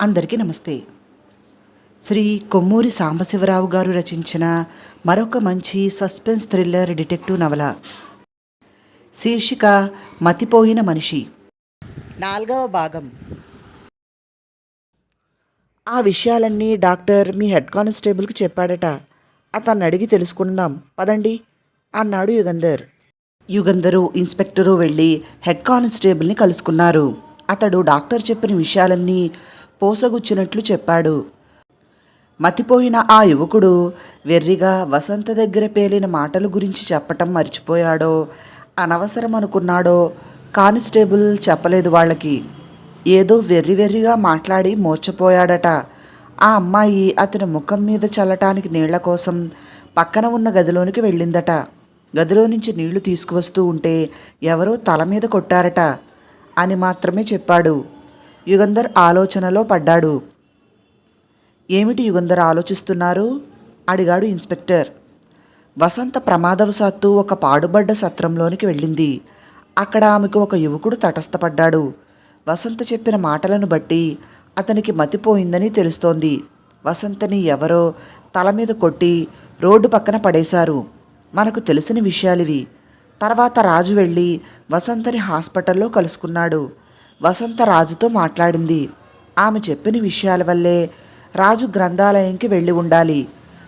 అందరికీ నమస్తే. శ్రీ కొమ్మూరి సాంబశివరావు గారు రచించిన మరొక మంచి సస్పెన్స్ థ్రిల్లర్ డిటెక్టివ్ నవల. శీర్షిక మతిపోయిన మనిషి. నాలుగవ భాగం. ఆ విషయాలన్నీ డాక్టర్ మీ హెడ్ కానిస్టేబుల్కి చెప్పాడట. అతన్ని అడిగి తెలుసుకుందాం. పదండి. అన్నాడు యుగంధర్. యుగంధరు ఇన్స్పెక్టరు వెళ్ళి హెడ్ కానిస్టేబుల్ని కలుసుకున్నారు. అతడు డాక్టర్ చెప్పిన విషయాలన్నీ పోసగుచ్చినట్లు చెప్పాడు. మతిపోయిన ఆ యువకుడు వెర్రిగా వసంత దగ్గర పేలిన మాటల గురించి చెప్పటం మర్చిపోయాడో అనవసరం అనుకున్నాడో కానిస్టేబుల్ చెప్పలేదు వాళ్ళకి. ఏదో వెర్రి వెర్రిగా మాట్లాడి మోర్చపోయాడట. ఆ అమ్మాయి అతని ముఖం మీద చల్లటానికి నీళ్ళ కోసం పక్కన ఉన్న గదిలోనికి వెళ్ళిందట. గదిలో నుంచి నీళ్ళు తీసుకువస్తూ ఉంటే ఎవరో తల మీద కొట్టారట అని మాత్రమే చెప్పాడు. యుగంధర్ ఆలోచనలో పడ్డాడు. ఏమిటి యుగంధర్ ఆలోచిస్తున్నారు? అడిగాడు ఇన్స్పెక్టర్. వసంత ప్రమాదవశాత్తు ఒక పాడుబడ్డ సత్రంలోనికి వెళ్ళింది. అక్కడ ఆమెకు ఒక యువకుడు తటస్థపడ్డాడు. వసంత చెప్పిన మాటలను బట్టి అతనికి మతిపోయిందని తెలుస్తోంది. వసంతని ఎవరో తల మీద కొట్టి రోడ్డు పక్కన పడేశారు. మనకు తెలిసిన విషయాలివి. తర్వాత రాజు వెళ్ళి వసంతని హాస్పిటల్లో కలుసుకున్నాడు. వసంత రాజుతో మాట్లాడింది. ఆమె చెప్పిన విషయాల వల్లే రాజు గ్రంథాలయంకి వెళ్ళి ఉండాలి.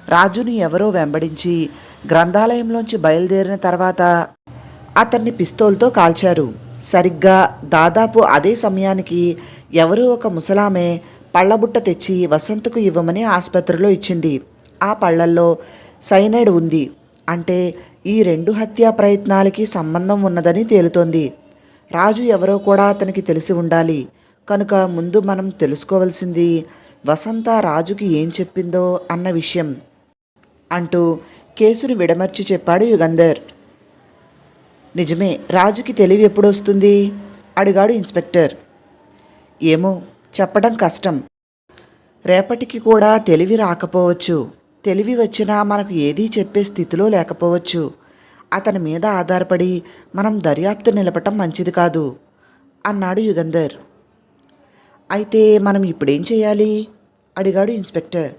రాజుని ఎవరో వెంబడించి గ్రంథాలయంలోంచి బయలుదేరిన తర్వాత అతన్ని పిస్తోల్తో కాల్చారు. సరిగ్గా దాదాపు అదే సమయానికి ఎవరో ఒక ముసలామె పళ్ళబుట్ట తెచ్చి వసంతకు ఇవ్వమని ఆసుపత్రిలో ఇచ్చింది. ఆ పళ్ళల్లో సైనైడ్ ఉంది. అంటే ఈ రెండు హత్యా ప్రయత్నాలకి సంబంధం ఉన్నదని తేలుతోంది. రాజు ఎవరో కూడా అతనికి తెలిసి ఉండాలి. కనుక ముందు మనం తెలుసుకోవలసింది వసంత రాజుకి ఏం చెప్పిందో అన్న విషయం. అంటూ కేసును విడమర్చి చెప్పాడు యుగంధర్. నిజమే రాజుకి తెలివి ఎప్పుడొస్తుంది? అడిగాడు ఇన్స్పెక్టర్. ఏమో చెప్పడం కష్టం. రేపటికి కూడా తెలివి రాకపోవచ్చు. తెలివి వచ్చినా మనకు ఏదీ చెప్పే స్థితిలో లేకపోవచ్చు. అతని మీద ఆధారపడి మనం దర్యాప్తు నిలపటం మంచిది కాదు అన్నాడు యుగంధర్. అయితే మనం ఇప్పుడేం చేయాలి? అడిగాడు ఇన్స్పెక్టర్.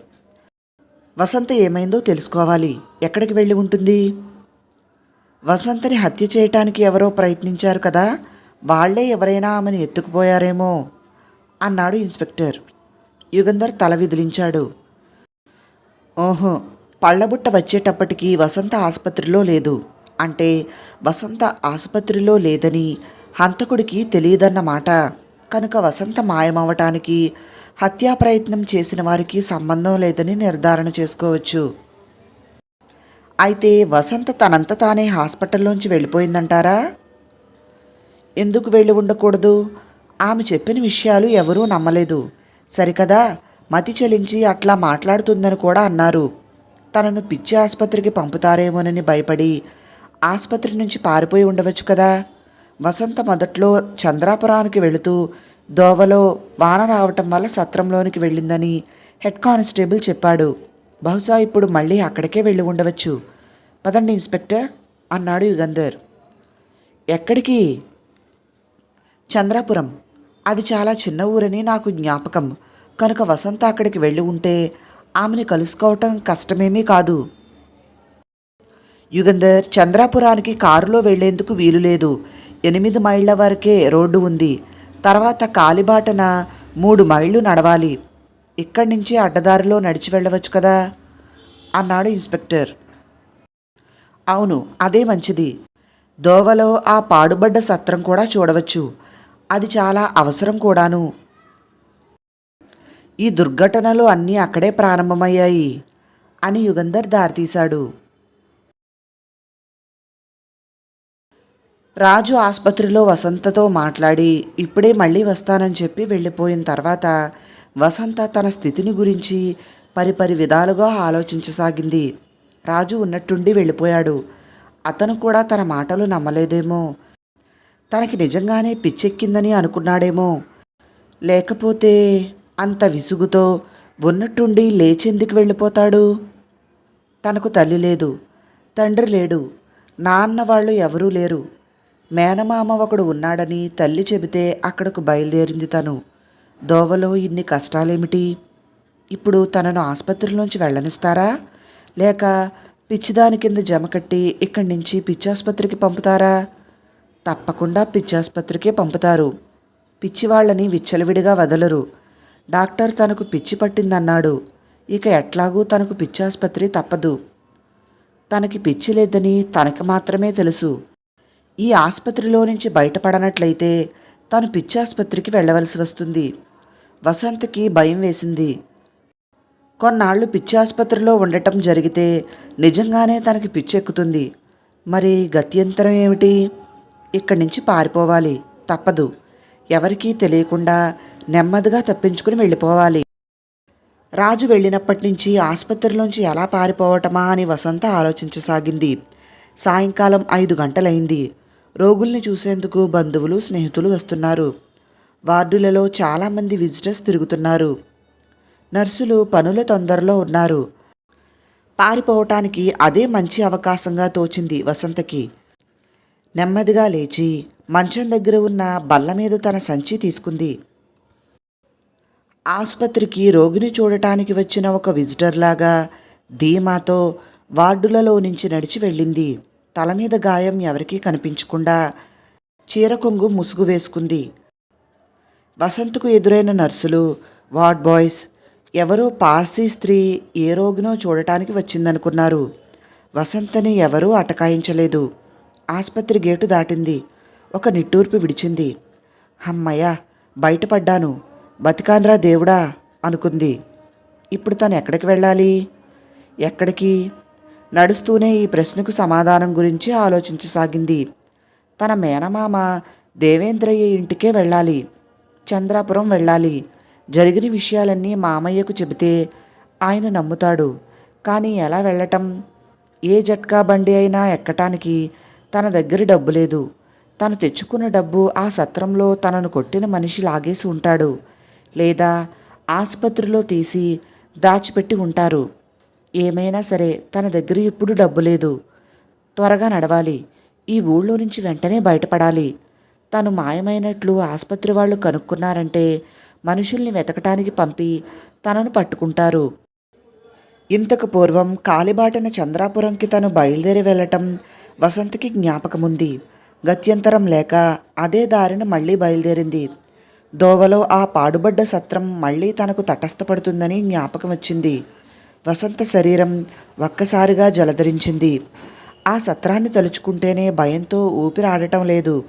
వసంత ఏమైందో తెలుసుకోవాలి. ఎక్కడికి వెళ్ళి ఉంటుంది? వసంతని హత్య చేయటానికి ఎవరో ప్రయత్నించారు కదా వాళ్ళే ఎవరైనా ఆమెను ఎత్తుకుపోయారేమో అన్నాడు ఇన్స్పెక్టర్. యుగంధర్ తల విదిలించాడు. ఓహో పళ్ళబుట్ట వచ్చేటప్పటికి వసంత ఆసుపత్రిలో లేదు. అంటే వసంత ఆసుపత్రిలో లేదని హంతకుడికి తెలియదన్నమాట కనుక వసంత మాయమవటానికి హత్యా ప్రయత్నం చేసిన వారికి సంబంధం లేదని నిర్ధారణ చేసుకోవచ్చు. అయితే వసంత తనంత తానే హాస్పిటల్లోంచి వెళ్ళిపోయిందంటారా? ఎందుకు వెళ్ళి ఉండకూడదు? ఆమె చెప్పిన విషయాలు ఎవరూ నమ్మలేదు. సరికదా? మతి చెలించి అట్లా మాట్లాడుతుందని కూడా అన్నారు. తనను పిచ్చి ఆసుపత్రికి పంపుతారేమోనని భయపడి ఆసుపత్రి నుంచి పారిపోయి ఉండవచ్చు కదా. వసంత మొదట్లో చంద్రాపురానికి వెళుతూ దోవలో వాన రావటం వల్ల సత్రంలోనికి వెళ్ళిందని హెడ్ కానిస్టేబుల్ చెప్పాడు. బహుశా ఇప్పుడు మళ్ళీ అక్కడికే వెళ్ళి ఉండవచ్చు. పదండి ఇన్స్పెక్టర్ అన్నాడు యుగంధర్. ఎక్కడికి? చంద్రాపురం. అది చాలా చిన్న ఊరని నాకు జ్ఞాపకం. కనుక వసంత అక్కడికి వెళ్ళి ఉంటే ఆమెను కలుసుకోవటం కష్టమేమీ కాదు. యుగంధర్ చంద్రాపురానికి కారులో వెళ్ళేందుకు వీలు లేదు ఎనిమిది మైళ్ళ వరకే రోడ్డు ఉంది. తర్వాత కాలిబాటన మూడు మైళ్ళు నడవాలి. ఇక్కడి నుంచి అడ్డదారిలో నడిచి వెళ్ళవచ్చు కదా? అన్నాడు ఇన్స్పెక్టర్. అవును అదే మంచిది. దోవలో ఆ పాడుబడ్డ సత్రం కూడా చూడవచ్చు. అది చాలా అవసరం కూడాను. ఈ దుర్ఘటనలు అన్నీ అక్కడే ప్రారంభమయ్యాయి అని యుగంధర్ దారితీశాడు. రాజు ఆసుపత్రిలో వసంతతో మాట్లాడి ఇప్పుడే మళ్ళీ వస్తానని చెప్పి వెళ్ళిపోయిన తర్వాత వసంత తన స్థితిని గురించి పరిపరి విధాలుగా ఆలోచించసాగింది. రాజు ఉన్నట్టుండి వెళ్ళిపోయాడు. అతను కూడా తన మాటలు నమ్మలేదేమో. తనకి నిజంగానే పిచ్చెక్కిందని అనుకున్నాడేమో. లేకపోతే అంత విసుగుతో ఉన్నట్టుండి లేచెందుకు వెళ్ళిపోతాడు? తనకు తల్లి లేదు. తండ్రి లేడు. నాన్న వాళ్ళు ఎవరూ లేరు. మేనమామ ఒకడు ఉన్నాడని తల్లి చెబితే అక్కడకు బయలుదేరింది తను. దోవలో ఇన్ని కష్టాలేమిటి? ఇప్పుడు తనను ఆసుపత్రిలోంచి వెళ్ళనిస్తారా? లేక పిచ్చిదాని కింద జమ కట్టి ఇక్కడి నుంచి పిచ్చాసుపత్రికి పంపుతారా? తప్పకుండా పిచ్చాసుపత్రికే పంపుతారు. పిచ్చి వాళ్ళని విచ్చలవిడిగా వదలరు. డాక్టర్ తనకు పిచ్చి పట్టిందన్నాడు. ఇక ఎట్లాగూ తనకు పిచ్చాసుపత్రి తప్పదు. తనకి పిచ్చి లేదని తనకు మాత్రమే తెలుసు. ఈ ఆసుపత్రిలో నుంచి బయటపడనట్లయితే తాను పిచ్చి ఆసుపత్రికి వెళ్ళవలసి వస్తుంది. వసంత్కి భయం వేసింది. కొన్నాళ్ళు పిచ్చి ఆసుపత్రిలో ఉండటం జరిగితే నిజంగానే తనకి పిచ్చి ఎక్కుతుంది మరి గత్యంతరం ఏమిటి? ఇక్కడి నుంచి పారిపోవాలి. తప్పదు. ఎవరికీ తెలియకుండా నెమ్మదిగా తప్పించుకుని వెళ్ళిపోవాలి. రాజు వెళ్ళినప్పటి నుంచి ఆసుపత్రిలోంచి ఎలా పారిపోవటమా అని వసంత ఆలోచించసాగింది. సాయంకాలం ఐదు గంటలైంది. రోగుల్ని చూసేందుకు బంధువులు స్నేహితులు వస్తున్నారు. వార్డులలో చాలామంది విజిటర్స్ తిరుగుతున్నారు. నర్సులు పనుల తొందరలో ఉన్నారు. పారిపోవటానికి అదే మంచి అవకాశంగా తోచింది వసంతకి. నెమ్మదిగా లేచి మంచం దగ్గర ఉన్న బల్ల మీద తన సంచి తీసుకుంది. ఆసుపత్రికి రోగిని చూడటానికి వచ్చిన ఒక విజిటర్ లాగా ధీమాతో వార్డులలో నుంచి నడిచి వెళ్ళింది. తల మీద గాయం ఎవరికీ కనిపించకుండా చీర కొంగు ముసుగు వేసుకుంది. వసంతకు ఎదురైన నర్సులు వార్డ్ బాయ్స్ ఎవరో పార్సీ స్త్రీ ఏ రోగినో చూడటానికి వచ్చిందనుకున్నారు. వసంతని ఎవరూ అటకాయించలేదు. ఆసుపత్రి గేటు దాటింది. ఒక నిట్టూర్పు విడిచింది. హమ్మయ్య బయటపడ్డాను. బతికాన్రా దేవుడా అనుకుంది. ఇప్పుడు తను ఎక్కడికి వెళ్ళాలి? ఎక్కడికి? నడుస్తూనే ఈ ప్రశ్నకు సమాధానం గురించి ఆలోచించసాగింది. తన మేనమామ దేవేంద్రయ్య ఇంటికే వెళ్ళాలి. చంద్రాపురం వెళ్ళాలి. జరిగిన విషయాలన్నీ మామయ్యకు చెబితే ఆయన నమ్ముతాడు. కానీ ఎలా వెళ్ళటం? ఏ జట్కా బండి అయినా ఎక్కటానికి తన దగ్గర డబ్బు లేదు. తను తెచ్చుకున్న డబ్బు ఆ సత్రంలో తనను కొట్టిన మనిషి లాగేసి ఉంటాడు. లేదా ఆసుపత్రిలో తీసి దాచిపెట్టి ఉంటారు. ఏమైనా సరే తన దగ్గర ఇప్పుడు డబ్బు లేదు. త్వరగా నడవాలి. ఈ ఊళ్ళో నుంచి వెంటనే బయటపడాలి. తను మాయమైనట్లు ఆసుపత్రి వాళ్ళు కనుక్కున్నారంటే మనుషుల్ని వెతకటానికి పంపి తనను పట్టుకుంటారు. ఇంతకు పూర్వం కాలిబాటన చంద్రాపురంకి తను బయలుదేరి వెళ్ళటం వసంతకి జ్ఞాపకముంది. గత్యంతరం లేక అదే దారిన మళ్ళీ బయలుదేరింది. దోవలో ఆ పాడుబడ్డ సత్రం మళ్ళీ తనకు తటస్థపడుతుందని జ్ఞాపకం వచ్చింది. వసంత శరీరం ఒక్కసారిగా జలధరించింది. ఆ సత్రాన్ని తలుచుకుంటేనే భయంతో ఊపిరాడటం లేదు.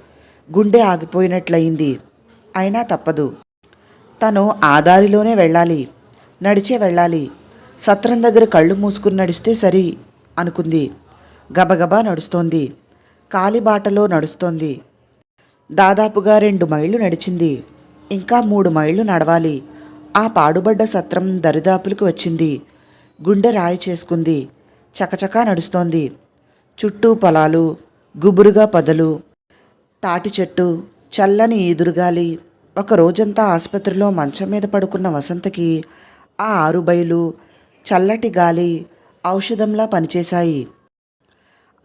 గుండె ఆగిపోయినట్లయింది. అయినా తప్పదు. తను ఆదారిలోనే వెళ్ళాలి. నడిచే వెళ్ళాలి. సత్రం దగ్గర కళ్ళు మూసుకుని నడిస్తే సరి అనుకుంది. గబగబా నడుస్తోంది. కాలిబాటలో నడుస్తోంది. దాదాపుగా రెండు మైళ్ళు నడిచింది. ఇంకా మూడు మైళ్ళు నడవాలి. ఆ పాడుబడ్డ సత్రం దరిదాపులకు వచ్చింది. గుండె రాయి చేసుకుంది. చకచకా నడుస్తోంది. చుట్టూ పొలాలు గుబురుగా పొదలు తాటి చెట్టు చల్లని ఈదురుగాలి. ఒక రోజంతా ఆసుపత్రిలో మంచం మీద పడుకున్న వసంతకి ఆ ఆరుబయలు చల్లటి గాలి ఔషధంలా పనిచేశాయి.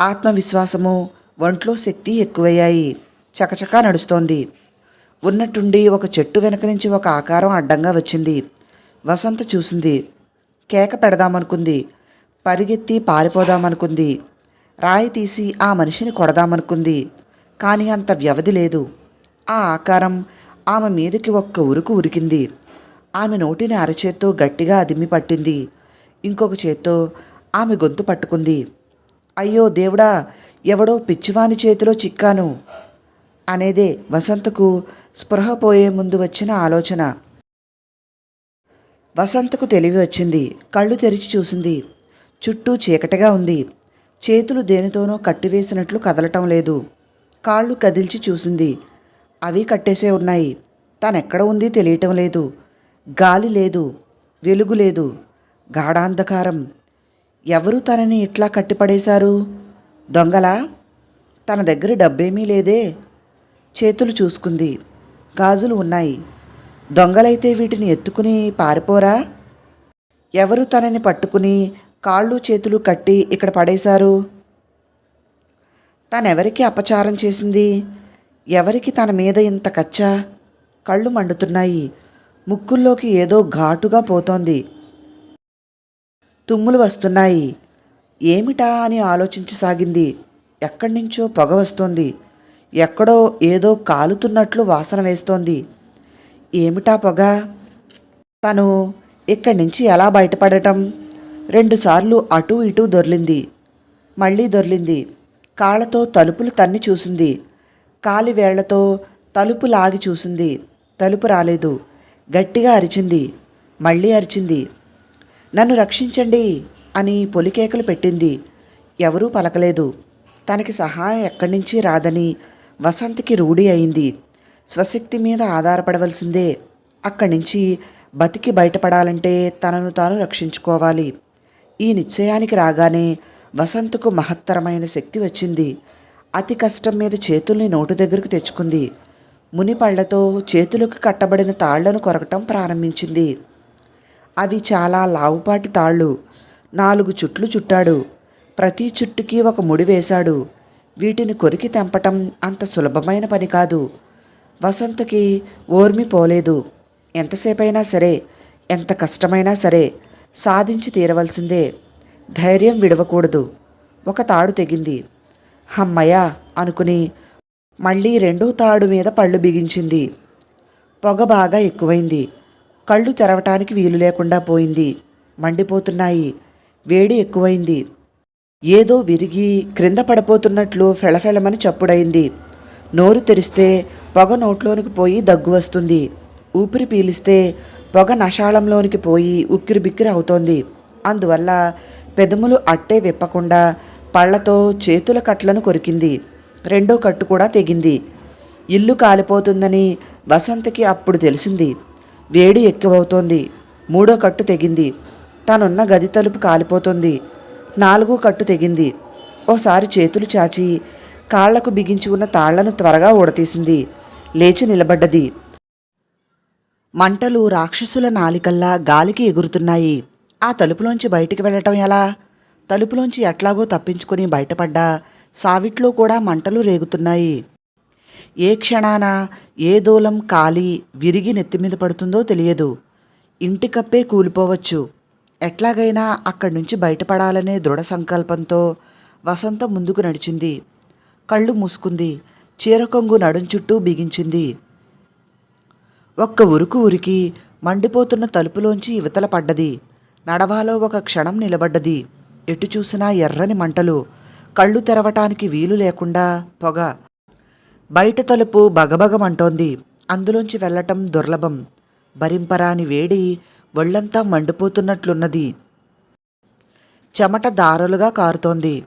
ఆత్మవిశ్వాసము ఒంట్లో శక్తి ఎక్కువయ్యాయి. చకచకా నడుస్తోంది. ఉన్నట్టుండి ఒక చెట్టు వెనక నుంచి ఒక ఆకారం అడ్డంగా వచ్చింది. వసంత చూసింది. కేక పెడదామనుకుంది. పరిగెత్తి పారిపోదామనుకుంది. రాయి తీసి ఆ మనిషిని కొడదామనుకుంది. కానీ అంత వ్యవధి లేదు. ఆ ఆకారం ఆమె మీదకి ఒక్క ఉరుకు ఉరికింది. ఆమె నోటిని అరచేత్తో గట్టిగా అదిమి పట్టింది. ఇంకొక చేత్తో ఆమె గొంతు పట్టుకుంది. అయ్యో దేవుడా ఎవడో పిచ్చివాని చేతిలో చిక్కాను. అనేదే వసంతకు స్పృహ పోయే ముందు వచ్చిన ఆలోచన. వసంతకు తెలివి వచ్చింది. కళ్ళు తెరిచి చూసింది. చుట్టూ చీకటిగా ఉంది. చేతులు దేనితోనో కట్టివేసినట్లు కదలటం లేదు. కాళ్ళు కదిల్చి చూసింది. అవి కట్టేసే ఉన్నాయి. తనెక్కడ ఉంది తెలియటం లేదు. గాలి లేదు. వెలుగు లేదు. గాఢాంధకారం. ఎవరు తనని ఇట్లా కట్టిపడేశారు? దొంగలా? తన దగ్గర డబ్బేమీ లేదే? చేతులు చూసుకుంది. గాజులు ఉన్నాయి. దొంగలైతే వీటిని ఎత్తుకుని పారిపోరా? ఎవరు తనని పట్టుకుని కాళ్ళు చేతులు కట్టి ఇక్కడ పడేశారు? తనెవరికి అపచారం చేసింది? ఎవరికి తన మీద ఇంత కచ్చా? కళ్ళు మండుతున్నాయి. ముక్కుల్లోకి ఏదో ఘాటుగా పోతోంది. తుమ్ములు వస్తున్నాయి. ఏమిటా అని ఆలోచించసాగింది. ఎక్కడి నుంచో పొగ వస్తోంది. ఎక్కడో ఏదో కాలుతున్నట్లు వాసన వేస్తోంది. ఏమిటా పొగ? తను ఇక్కడి నుంచి ఎలా బయటపడటం? రెండుసార్లు అటూ ఇటూ దొర్లింది. మళ్ళీ దొర్లింది. కాళ్ళతో తలుపులు తన్ని చూసింది. కాలి వేళ్ళతో తలుపు లాగి చూసింది. తలుపు రాలేదు. గట్టిగా అరిచింది. మళ్ళీ అరిచింది. నన్ను రక్షించండి అని పొలికేకలు పెట్టింది. ఎవరూ పలకలేదు. తనకి సహాయం ఎక్కడి నుంచి రాదని వసంతకి రూఢి అయింది. స్వశక్తి మీద ఆధారపడవలసిందే. అక్కడి నుంచి బతికి బయటపడాలంటే తనను తాను రక్షించుకోవాలి. ఈ నిశ్చయానికి రాగానే వసంతకు మహత్తరమైన శక్తి వచ్చింది. అతి కష్టం మీద చేతుల్ని నోటు దగ్గరకు తెచ్చుకుంది. మునిపళ్ళతో చేతులకు కట్టబడిన తాళ్ళను కొరకటం ప్రారంభించింది. అవి చాలా లావుపాటి తాళ్ళు నాలుగు చుట్లు చుట్టాడు. ప్రతి చుట్టుకి ఒక ముడి వేశాడు. వీటిని కొరికి తెంపటం అంత సులభమైన పని కాదు. వసంతకి ఓర్మి పోలేదు. ఎంతసేపైనా సరే ఎంత కష్టమైనా సరే సాధించి తీరవలసిందే. ధైర్యం విడవకూడదు. ఒక తాడు తెగింది. హమ్మయ్య! అనుకుని మళ్ళీ రెండో తాడు మీద పళ్ళు బిగించింది. పొగ బాగా ఎక్కువైంది. కళ్ళు తెరవటానికి వీలు లేకుండా పోయింది. మండిపోతున్నాయి. వేడి ఎక్కువైంది. ఏదో విరిగి క్రింద పడిపోతున్నట్లు ఫెళఫెళమని చప్పుడైంది. నోరు తెరిస్తే పొగ నోట్లోనికి పోయి దగ్గు వస్తుంది. ఊపిరి పీలిస్తే పొగ నషాళంలోనికి పోయి ఉక్కిరి బిక్కిరి అవుతోంది. అందువల్ల పెదములు అట్టే విప్పకుండా పళ్ళతో చేతుల కట్లను కొరికింది. రెండో కట్టు కూడా తెగింది. ఇల్లు కాలిపోతుందని వసంతకి అప్పుడు తెలిసింది. వేడి ఎక్కువవుతోంది. మూడో కట్టు తెగింది. తనున్న గది తలుపు కాలిపోతుంది. నాలుగో కట్టు తెగింది. ఓసారి చేతులు చాచి కాళ్ళకు బిగించి ఉన్న తాళ్ళను త్వరగా ఊడతీసింది. లేచి నిలబడ్డది. మంటలు రాక్షసుల నాలికల్లా గాలికి ఎగురుతున్నాయి. ఆ తలుపులోంచి బయటికి వెళ్ళటం ఎలా? తలుపులోంచి ఎట్లాగో తప్పించుకొని బయటపడ్డా సావిట్లో కూడా మంటలు రేగుతున్నాయి. ఏ క్షణాన ఏ దూలం కాలి విరిగి నెత్తిమీద పడుతుందో తెలియదు. ఇంటి కప్పే కూలిపోవచ్చు. ఎట్లాగైనా అక్కడి నుంచి బయటపడాలనే దృఢ సంకల్పంతో వసంత ముందుకు నడిచింది. కళ్ళు మూసుకుంది. చీరకొంగు నడుం చుట్టూ బిగించింది. ఒక్క ఉరుకు ఉరికి మండిపోతున్న తలుపులోంచి ఇవతల పడ్డది. నడవాలో ఒక క్షణం నిలబడ్డది. ఎటు చూసినా ఎర్రని మంటలు. కళ్ళు తెరవటానికి వీలు లేకుండా పొగ. బయట తలుపు బగబగమంటోంది. అందులోంచి వెళ్ళటం దుర్లభం. భరింపరాని వేడి ఒళ్ళంతా మండిపోతున్నట్లున్నది. చెమట దారులుగా కారుతోంది.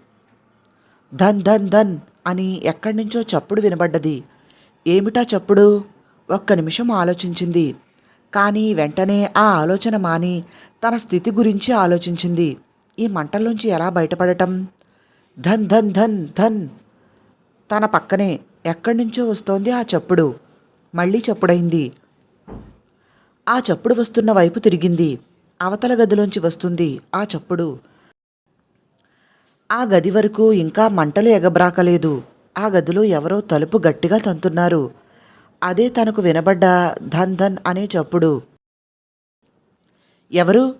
ధన్ ధన్ ధన్ అని ఎక్కడి నుంచో చప్పుడు వినబడ్డది. ఏమిటా చప్పుడు? ఒక్క నిమిషం ఆలోచించింది. కానీ వెంటనే ఆ ఆలోచన మాని తన స్థితి గురించి ఆలోచించింది. ఈ మంటల్లోంచి ఎలా బయటపడటం? ధన్ ధన్ ధన్ ధన్. తన పక్కనే ఎక్కడి నుంచో వస్తోంది ఆ చప్పుడు. మళ్ళీ చప్పుడైంది. ఆ చప్పుడు వస్తున్న వైపు తిరిగింది. అవతల గదిలోంచి వస్తుంది ఆ చప్పుడు. ఆ గది వరకు ఇంకా మంటలు ఎగబ్రాకలేదు. ఆ గదిలో ఎవరో తలుపు గట్టిగా తంతున్నారు. అదే తనకు వినబడ్డ ధన్ ధన్ అనే చప్పుడు. ఎవరు?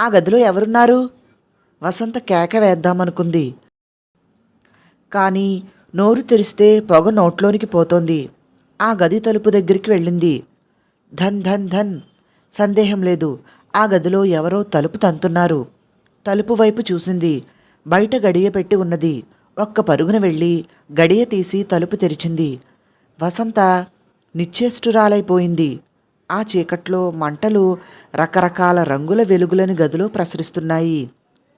ఆ గదిలో ఎవరున్నారు? వసంత కేక వేద్దామనుకుంది. కానీ నోరు తెరిస్తే పొగ నోట్లోనికి పోతోంది. ఆ గది తలుపు దగ్గరికి వెళ్ళింది. ధన్ ధన్ ధన్. సందేహం లేదు. ఆ గదిలో ఎవరో తలుపు తంతున్నారు. తలుపు వైపు చూసింది. బయట గడియ పెట్టి ఉన్నది. ఒక్క పరుగున వెళ్ళి గడియ తీసి తలుపు తెరిచింది. వసంత నిశ్చేష్టురాలైపోయింది. ఆ చీకట్లో మంటలు రకరకాల రంగుల వెలుగులని గదిలో ప్రసరిస్తున్నాయి.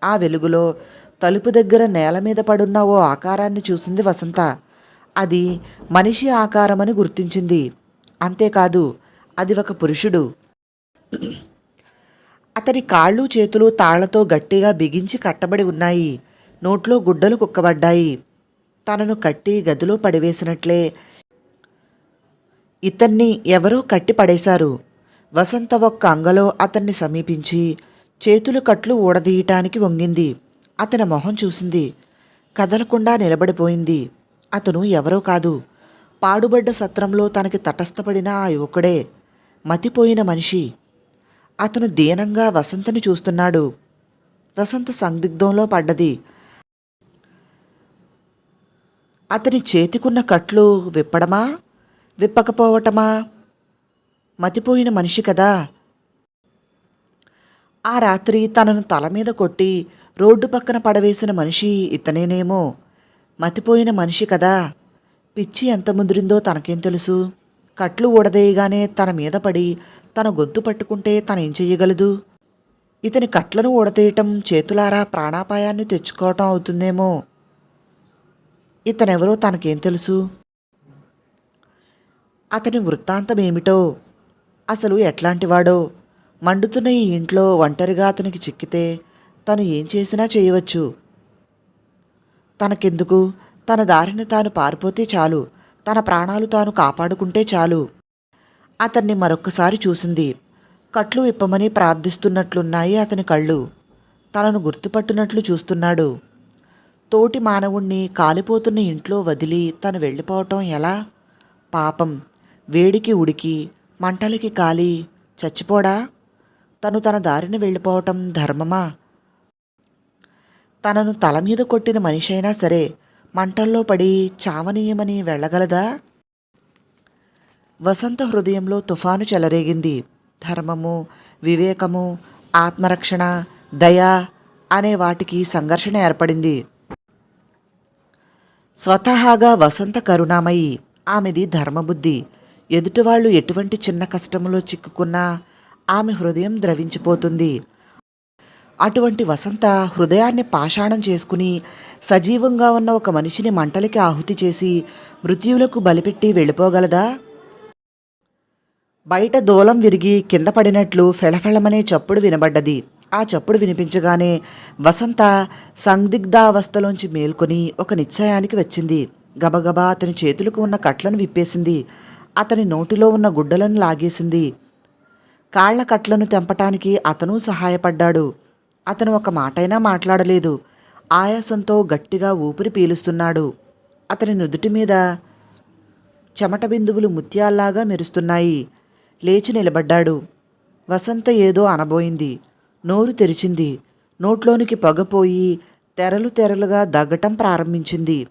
ఆ వెలుగులో తలుపు దగ్గర నేల మీద పడున్న ఓ ఆకారాన్ని చూసింది వసంత. అది మనిషి ఆకారమని గుర్తించింది. అంతేకాదు అది ఒక పురుషుడు. అతని కాళ్ళు చేతులు తాళ్ళతో గట్టిగా బిగించి కట్టబడి ఉన్నాయి. నోట్లో గుడ్డలు కుక్కబడ్డాయి. తనను కట్టి గదిలో పడివేసినట్లే ఇతన్ని ఎవరో కట్టి పడేశారు. వసంత ఒక్క అంగలో అతన్ని సమీపించి చేతులు కట్లు ఊడదీయటానికి వంగింది. అతని మొహం చూసింది. కదలకుండా నిలబడిపోయింది. అతను ఎవరో కాదు. పాడుబడ్డ సత్రంలో తనకి తటస్థపడిన ఆ యువకుడే. మతిపోయిన మనిషి. అతను దీనంగా వసంతని చూస్తున్నాడు. వసంత సందిగ్ధంలో పడ్డది. అతని చేతికున్న కట్లు విప్పడమా? విప్పకపోవటమా? మతిపోయిన మనిషి కదా. ఆ రాత్రి తనను తల మీద కొట్టి రోడ్డు పక్కన పడవేసిన మనిషి ఇతనేనేమో. మతిపోయిన మనిషి కదా. పిచ్చి ఎంత ముదిరిందో తనకేం తెలుసు? కట్లు ఊడదేయగానే తన మీద పడి తన గొంతు పట్టుకుంటే తనేం చెయ్యగలదు? ఇతని కట్లను ఊడతీయటం చేతులారా ప్రాణాపాయాన్ని తెచ్చుకోవటం అవుతుందేమో? ఇతనెవరో తనకేం తెలుసు? అతని వృత్తాంతం ఏమిటో అసలు ఎట్లాంటివాడో? మండుతున్న ఈ ఇంట్లో ఒంటరిగా అతనికి చిక్కితే తను ఏం చేసినా చేయవచ్చు. తనకెందుకు? తన దారిని తాను పారిపోతే చాలు. తన ప్రాణాలు తాను కాపాడుకుంటే చాలు. అతన్ని మరొక్కసారి చూసింది. కట్లు విప్పమని ప్రార్థిస్తున్నట్లున్నాయి అతని కళ్ళు. తనను గుర్తుపట్టినట్లు చూస్తున్నాడు. తోటి మానవుణ్ణి కాలిపోతున్న ఇంట్లో వదిలి తను వెళ్ళిపోవటం ఎలా? పాపం. వేడికి ఉడికి మంటలకి కాలి చచ్చిపోడా? తను తన దారిని వెళ్ళిపోవటం ధర్మమా? తనను తల మీద కొట్టిన మనిషి అయినా సరే మంటల్లో పడి చావనీయమని వెళ్ళగలదా? వసంత హృదయంలో తుఫాను చెలరేగింది. ధర్మము వివేకము ఆత్మరక్షణ దయ అనే వాటికి సంఘర్షణ ఏర్పడింది. స్వతహాగా వసంత కరుణామయి ఆమెది ధర్మబుద్ధి. ఎదుటివాళ్ళు ఎటువంటి చిన్న కష్టములో చిక్కుకున్నా ఆమె హృదయం ద్రవించిపోతుంది. అటువంటి వసంత హృదయాన్ని పాషాణం చేసుకుని సజీవంగా ఉన్న ఒక మనిషిని మంటలకి ఆహుతి చేసి మృత్యువులకు బలిపెట్టి వెళ్ళిపోగలదా? బయట దూలం విరిగి కింద పడినట్లు ఫెళఫెళమనే చప్పుడు వినబడ్డది. ఆ చప్పుడు వినిపించగానే వసంత సందిగ్ధావస్థలోంచి మేల్కొని ఒక నిశ్చయానికి వచ్చింది. గబగబా అతని చేతులకు ఉన్న కట్లను విప్పేసింది. అతని నోటిలో ఉన్న గుడ్డలను లాగేసింది. కాళ్ళ కట్లను తెంపటానికి అతను సహాయపడ్డాడు. అతను ఒక మాటైనా మాట్లాడలేదు. ఆయాసంతో గట్టిగా ఊపిరి పీలుస్తున్నాడు. అతని నుదుటి మీద చెమట బిందువులు ముత్యాల్లాగా మెరుస్తున్నాయి. లేచి నిలబడ్డాడు. వసంత ఏదో అనబోయింది. నోరు తెరిచింది. నోట్లోనికి పొగపోయి తెరలు తెరలుగా దగ్గటం ప్రారంభించింది.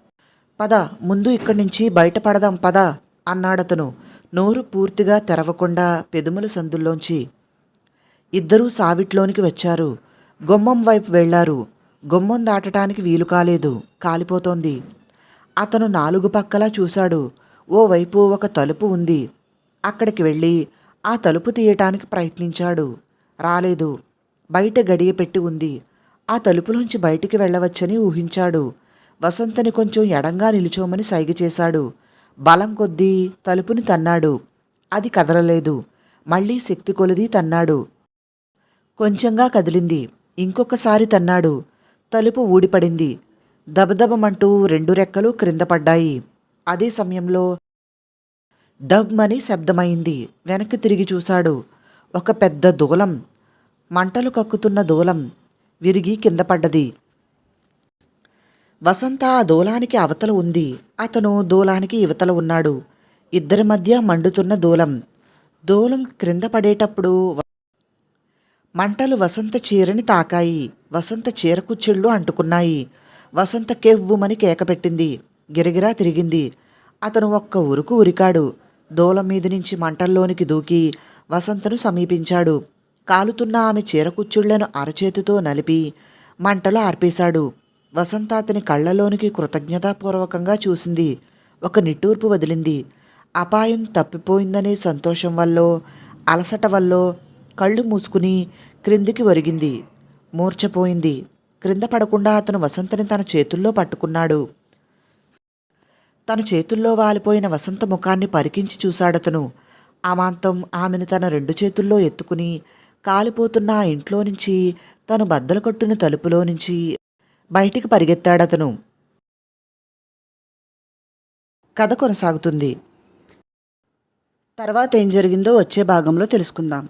పద ముందు ఇక్కడి నుంచి బయటపడదాం పద అన్నాడతను. నోరు పూర్తిగా తెరవకుండా పెదుముల సందుల్లోంచి. ఇద్దరూ సావిట్లోనికి వచ్చారు. గుమ్మం వైపు వెళ్ళారు గుమ్మం దాటటానికి వీలు కాలేదు. కాలిపోతోంది. అతను నాలుగు పక్కలా చూశాడు. ఓవైపు ఒక తలుపు ఉంది. అక్కడికి వెళ్ళి ఆ తలుపు తీయటానికి ప్రయత్నించాడు. రాలేదు. బయట గడియ పెట్టి ఉంది. ఆ తలుపులోంచి బయటికి వెళ్ళవచ్చని ఊహించాడు. వసంతని కొంచెం ఎడంగా నిలుచోమని సైగ చేశాడు. బలం కొద్దీ తలుపుని తన్నాడు. అది కదలలేదు. మళ్ళీ శక్తి కొలిది తన్నాడు. కొంచెంగా కదిలింది. ఇంకొకసారి తన్నాడు. తలుపు ఊడిపడింది. దబదబమంటూ రెండు రెక్కలు క్రింద పడ్డాయి. అదే సమయంలో దబ్మని శబ్దమైంది. వెనక్కి తిరిగి చూశాడు. ఒక పెద్ద దూలం. మంటలు కక్కుతున్న దూలం. విరిగి కింద పడ్డది. వసంత ఆ దూలానికి అవతల ఉంది. అతను దూలానికి ఇవతల ఉన్నాడు. ఇద్దరి మధ్య మండుతున్న దూలం. దూలం క్రింద పడేటప్పుడు మంటలు వసంత చీరని తాకాయి వసంత చీరకుచ్చిళ్ళు అంటుకున్నాయి. వసంత కెవ్వుమని కేకపెట్టింది గిరగిరా తిరిగింది. అతను ఒక్క ఉరుకు ఉరికాడు దూలం మీద నుంచి మంటల్లోనికి దూకి వసంతను సమీపించాడు. కాలుతున్న ఆమె చీరకుచ్చుళ్ళను అరచేతితో నలిపి మంటలు ఆర్పేశాడు. వసంత అతని కళ్ళలోనికి కృతజ్ఞతాపూర్వకంగా చూసింది. ఒక నిట్టూర్పు వదిలింది. అపాయం తప్పిపోయిందనే సంతోషం వల్లో అలసట వల్లో కళ్ళు మూసుకుని క్రిందికి ఒరిగింది. మూర్చపోయింది క్రింద పడకుండా అతను వసంతని తన చేతుల్లో పట్టుకున్నాడు. తన చేతుల్లో వాలిపోయిన వసంత ముఖాన్ని పరికించి చూశాడతను. అమాంతం ఆమెను తన రెండు చేతుల్లో ఎత్తుకుని కాలిపోతున్న ఆ ఇంట్లో నుంచి తను బద్దలు కొట్టిన తలుపులో నుంచి బయటికి పరిగెత్తాడతను. కథ కొనసాగుతుంది. తర్వాత ఏం జరిగిందో వచ్చే భాగంలో తెలుసుకుందాం.